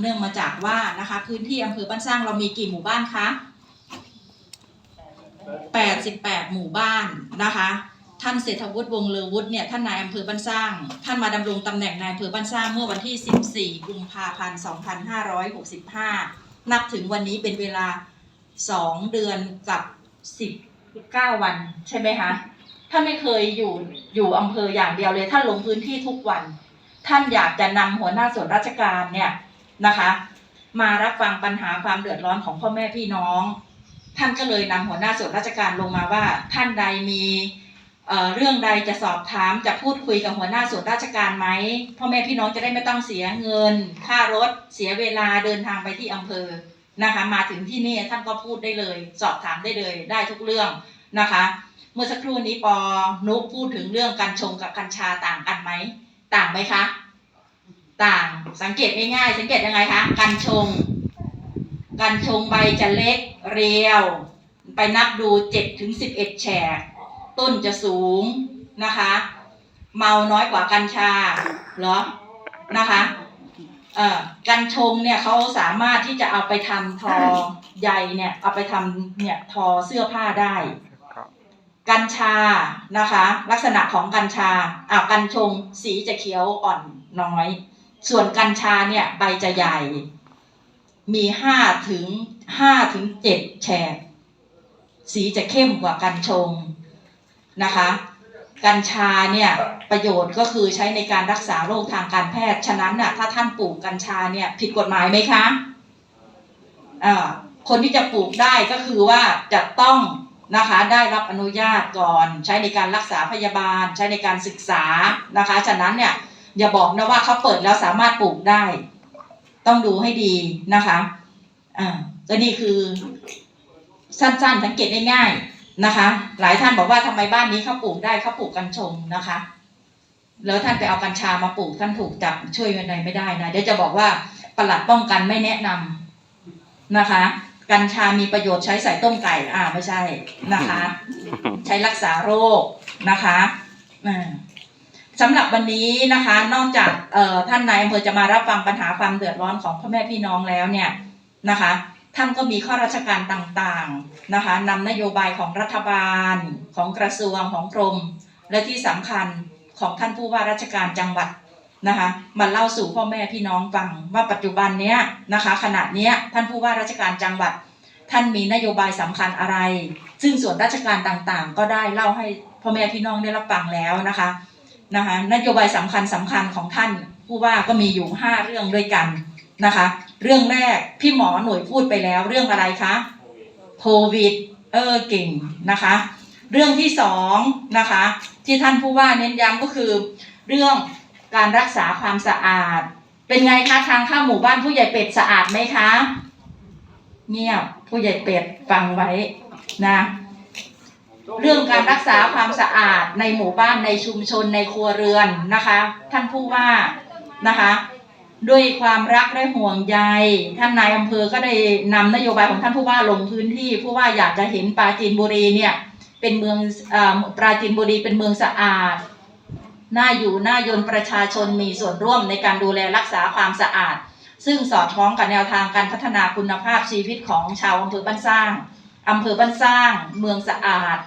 เนื่องมาจากว่านะคะพื้นที่อำเภอบ้านสร้างเรามีกี่หมู่บ้านคะ88 หมู่บ้านนะคะท่านเศรษฐวุฒิวงเลอวุฒิเนี่ยท่านนายอำเภอบ้านสร้าง ท่านมาดำรงตำแหน่งนายอำเภอบ้านสร้างเมื่อวันที่ 14 กุมภาพันธ์ 2565 นับถึงวันนี้เป็นเวลา 2 เดือนกับ19 วันใช่ไหมคะท่านไม่เคยอยู่อยู่อำเภออย่างเดียวเลย ท่านลงพื้นที่ทุกวัน ท่านอยากจะนำหัวหน้าส่วนราชการเนี่ย นะคะ มารับฟังปัญหาความเดือดร้อนของพ่อแม่พี่น้อง ท่านก็เลยนำหัวหน้าส่วนราชการลงมาว่า ท่านใดมีเเรื่องใดจะสอบถามจะพูดคุยกับหัวหน้าส่วนราชการไหมพ่อแม่พี่น้องจะได้ไม่ต้องเสียเงิน ค่ารถเสียเวลาเดินทางไปที่อำเภอนะคะมาถึงที่นี่ท่านก็พูดได้เลย สอบถามได้เลยได้ทุกเรื่องนะคะ เมื่อสักครู่นี้ปอนุพูดถึงเรื่องกัญชงกับกัญชาต่างกันไหม ต่างไหมคะ ต่างสังเกตง่ายๆสังเกตยังไงคะกัญชง กัญชงใบจะเล็กเรียว ไปนับดูเจ็ดถึงสิบเอ็ดแฉก ต้นจะสูงนะคะ เมาน้อยกว่ากัญชาเหรอนะคะเอ่อกัญชงเนี่ยเขาสามารถที่จะเอาไปทำทอใยเนี่ยเอาไปทำเนี่ยทอเสื้อผ้าได้กัญชานะคะ ลักษณะของกัญชาอ่ากัญชงสีจะเขียวอ่อนน้อย ส่วนกัญชาเนี่ยใบจะใหญ่ มีห้าถึงห้าถึงเจ็ดแฉกสีจะเข้มกว่ากัญชงนะคะ กัญชาเนี่ยประโยชน์ก็คือใช้ในการรักษาโรคทางการแพทย์ ฉะนั้นน่ะถ้าท่านปลูกกัญชาเนี่ยผิดกฎหมายไหมคะอ่าคนที่จะปลูกได้ก็คือว่าจะต้องนะคะได้รับอนุญาตก่อน ใช้ในการรักษาพยาบาล ใช้ในการศึกษานะคะ ฉะนั้นเนี่ย อย่าบอกนะว่าเขาเปิดแล้วสามารถปลูกได้ ต้องดูให้ดีนะคะ อ่าก็นี่คือ สั้นๆสังเกตง่ายๆนะคะ หลายท่านบอกว่าทำไมบ้านนี้เขาปลูกได้เขาปลูกกัญชงนะคะ แล้วท่านไปเอากัญชามาปลูกท่านถูกจับช่วยยังไงไม่ได้นะเดี๋ยวจะบอกว่าปลัดป้องกันไม่แนะนำนะคะ กัญชามีประโยชน์ใช้ใส่ต้มไก่ อ่าไม่ใช่นะคะ ใช้รักษาโรคนะคะอ่า สำหรับวันนี้นะคะ นอกจากท่านนายอำเภอจะมารับฟังปัญหาความเดือดร้อนของพ่อแม่พี่น้องแล้วเนี่ยนะคะ ท่านก็มีข้าราชการต่างๆนะคะนำนโยบายของรัฐบาล ของกระทรวงของกรม และที่สำคัญของท่านผู้ว่าราชการจังหวัดนะคะมาเล่าสู่พ่อแม่พี่น้องฟังว่าปัจจุบันเนี้ยนะคะขณะเนี้ยท่านผู้ว่าราชการจังหวัด ท่านมีนโยบายสำคัญอะไร ซึ่งส่วนราชการต่างๆ ก็ได้เล่าให้พ่อแม่พี่น้องได้รับฟังแล้วนะคะ นะคะนโยบายสำคัญสำคัญของท่าน ผู้ว่าก็มีอยู่ห้าเรื่องด้วยกันนะคะ เรื่องแรกพี่หมอหน่วยพูดไปแล้วเรื่องอะไรคะโควิดเออเก่งนะคะ เรื่องที่สองนะคะ ที่ท่านผู้ว่าเน้นย้ำก็คือ เรื่องการรักษาความสะอาด เป็นไงคะทางเข้าหมู่บ้านผู้ใหญ่เป็ดสะอาดไหมคะ เงียบผู้ใหญ่เป็ดฟังไว้นะ เรื่องการรักษาความสะอาดในหมู่บ้านในชุมชนในครัวเรือนนะคะ ท่านผู้ว่านะคะ ด้วยความรักและห่วงใยท่านนายอำเภอก็ได้นำนโยบายของท่านผู้ว่าลงพื้นที่ผู้ว่าอยากจะเห็นปราจีนบุรีเนี่ยเป็นเมืองอ่อปราจีนบุรีเป็นเมืองสะอาดน่าอยู่น่ายนประชาชนมีส่วนร่วมในการดูแลรักษาความสะอาด ซึ่งสอดคล้องกับแนวทางการพัฒนาคุณภาพชีวิตของชาวอำเภอบ้านสร้างอำเภอบ้านสร้าง เมืองสะอาด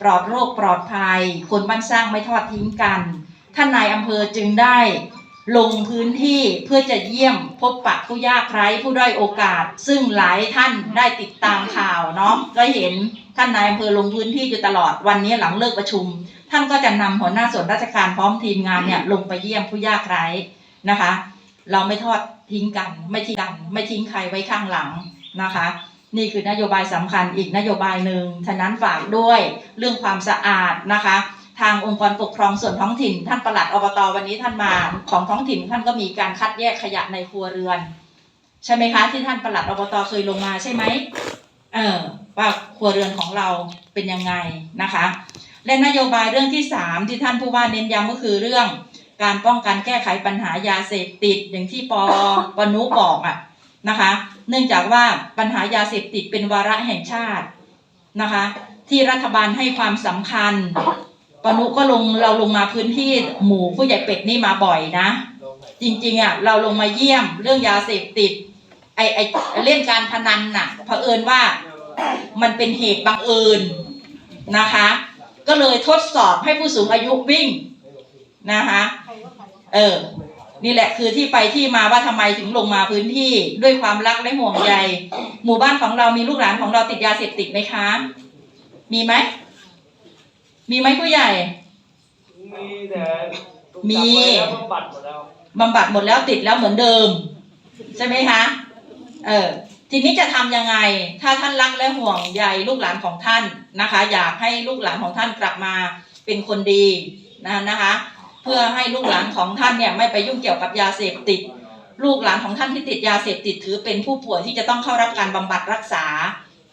ปลอดโรคปลอดภัย คนบ้านสร้างไม่ทอดทิ้งกัน ท่านนายอำเภอจึงได้ลงพื้นที่เพื่อจะเยี่ยมพบปะผู้ยากไร้ผู้ด้อยโอกาส ซึ่งหลายท่านได้ติดตามข่าวเนาะก็เห็นท่านนายอำเภอลงพื้นที่อยู่ตลอดวันนี้หลังเลิกประชุม ท่านก็จะนำหัวหน้าส่วนราชการพร้อมทีมงานเนี่ยลงไปเยี่ยมผู้ยากไร้นะคะ เราไม่ทอดทิ้งกัน ไม่ทิ้งกัน ไม่ทิ้งใครไว้ข้างหลังนะคะ นี่คือนโยบายสำคัญอีกนโยบายหนึ่งฉะนั้นฝากด้วยเรื่องความสะอาดนะคะ ทางองค์กรปกครองส่วนท้องถิ่น ท่านประหลัดอบตวันนี้ท่านมาของท้องถิ่นท่านก็มีการคัดแยกขยะในครัวเรือน ใช่ไหมคะ ที่ท่านประหลัดอบตเคยลงมาใช่ไหมเออว่าครัวเรือนของเราเป็นยังไงนะคะ และนโยบายเรื่องที่สามที่ท่านผู้ว่าเน้นย้ำก็คือเรื่องการป้องกันแก้ไขปัญหายาเสพติดอย่างที่ปอปนุบอกอะนะคะ เนื่องจากว่าปัญหายาเสพติดเป็นวาระแห่งชาตินะคะ ที่รัฐบาลให้ความสำคัญ ปนุก็ลงเราลงมาพื้นที่หมู่ผู้ใหญ่เป็ดนี่มาบ่อยนะ จริงๆอะเราลงมาเยี่ยมเรื่องยาเสพติดไอไอเรื่องการพนันน่ะเผอิญว่ามันเป็นเหตุบังเอิญนะคะ ก็เลยทดสอบให้ผู้สูงอายุวิ่งนะคะ เออ นี่แหละคือที่ไปที่มาว่าทำไมถึงลงมาพื้นที่ด้วยความรักและห่วงใย หมู่บ้านของเรามีลูกหลานของเราติดยาเสพติดไหมคะ มีไหม มีไหมผู้ใหญ่ มีแต่มีจับไว้แล้วบำบัดหมดแล้วบำบัดหมดแล้วติดแล้วเหมือนเดิม ใช่ไหมคะ เออทีนี้จะทำยังไง ถ้าท่านรักและห่วงใยลูกหลานของท่านนะคะ อยากให้ลูกหลานของท่านกลับมาเป็นคนดีนะนะคะ เพื่อให้ลูกหลานของท่านเนี่ยไม่ไปยุ่งเกี่ยวกับยาเสพติด ลูกหลานของท่านที่ติดยาเสพติดถือเป็นผู้ป่วยที่จะต้องเข้ารับการบำบัดรักษา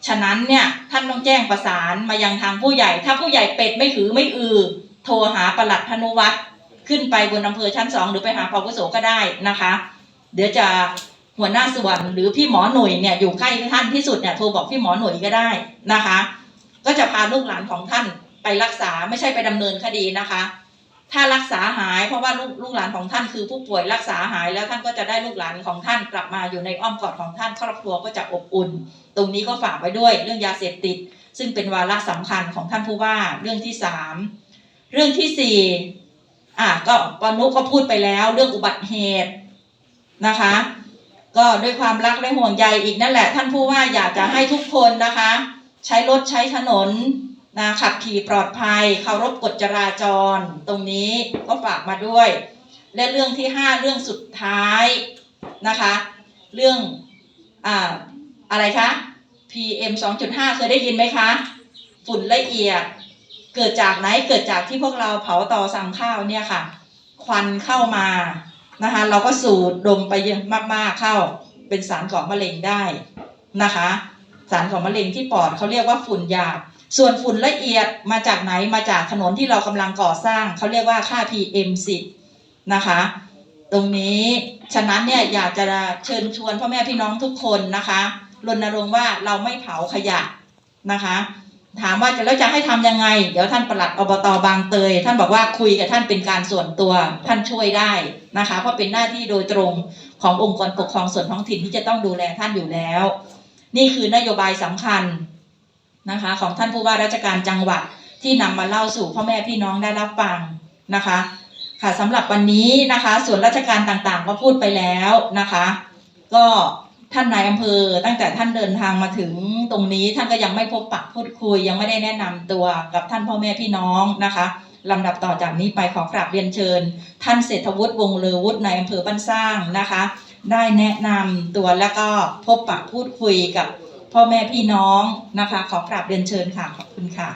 ฉะนั้นเนี่ยท่านต้องแจ้งประสานมายังทางผู้ใหญ่ ถ้าผู้ใหญ่เป็ดไม่ถือไม่อือ โทรหาปลัดพนุวัตรขึ้นไปบนอำเภอชั้นสองหรือไปหาปวุโสก็ได้นะคะ เดี๋ยวจะหัวหน้าส่วนหรือพี่หมอหนุ่ยเนี่ยอยู่ใกล้ท่านที่สุดเนี่ยโทรบอกพี่หมอหนุ่ยก็ได้นะคะ ก็จะพาลูกหลานของท่านไปรักษาไม่ใช่ไปดำเนินคดีนะคะ ถ้ารักษาหายเพราะว่าลูกลูกหลานของท่านคือผู้ป่วยรักษาหายแล้วท่านก็จะได้ลูกหลานของท่านกลับมาอยู่ในอ้อมกอดของท่านครอบครัวก็จะอบอุ่น ตรงนี้ก็ฝากไว้ด้วยเรื่องยาเสพติด ซึ่งเป็นวาระสำคัญของท่านผู้ว่าเรื่องที่สามเรื่องที่สี่อะก็ปนุก็พูดไปแล้ว เรื่องอุบัติเหตุนะคะ ก็ด้วยความรักและห่วงใยอีกนั่นแหละ ท่านผู้ว่าอยากจะให้ทุกคนนะคะ ใช้รถใช้ถนน นะขับขี่ปลอดภัยเคารพกฎจราจร ตรงนี้ก็ฝากมาด้วย และเรื่องที่ห้าเรื่องสุดท้ายนะคะ เรื่องอ่าอะไรคะ PM 2.5 เคยได้ยินไหมคะ ฝุ่นละเอียด เกิดจากไหนเกิดจากที่พวกเราเผาต่อสั่งข้าวเนี่ยค่ะ ควันเข้ามานะคะ เราก็สูดดมไปเยอะมากๆเข้า เป็นสารก่อมะเร็งได้นะคะ สารก่อมะเร็งที่ปอดเขาเรียกว่าฝุ่นหยาบ ส่วนฝุ่นละเอียดมาจากไหนมาจากถนนที่เรากำลังก่อสร้างเขาเรียกว่าค่า PM 10นะคะ ตรงนี้ฉะนั้นเนี่ยอยากจะเชิญชวนพ่อแม่พี่น้องทุกคนนะคะรณรงค์ว่าเราไม่เผาขยะนะคะ ถามว่าจะแล้วจะให้ทำยังไง เดี๋ยวท่านปลัดอบตบางเตย ท่านบอกว่าคุยกับท่านเป็นการส่วนตัวท่านช่วยได้นะคะ เพราะเป็นหน้าที่โดยตรงขององค์กรปกครองส่วนท้องถิ่นที่จะต้องดูแลท่านอยู่แล้ว นี่คือนโยบายสำคัญ นะคะ ของท่านผู้ว่าราชการจังหวัดที่นำมาเล่าสู่พ่อแม่พี่น้องได้รับฟังนะคะค่ะสำหรับวันนี้นะคะ ส่วนราชการต่างๆก็พูดไปแล้วนะคะ ก็ท่านนายอำเภอตั้งแต่ท่านเดินทางมาถึงตรงนี้ท่านก็ยังไม่พบปะพูดคุย ยังไม่ได้แนะนำตัวกับท่านพ่อแม่พี่น้องนะคะลำดับต่อจากนี้ไปขอกราบเรียนเชิญ ท่านเศรษฐวุฒิวงเลอวุฒินายอำเภอบ้านสร้างนะคะ ได้แนะนำตัวแล้วก็พบปะพูดคุยกับ พ่อแม่พี่น้องนะคะ ขอกราบเรียนเชิญค่ะ ขอบคุณค่ะ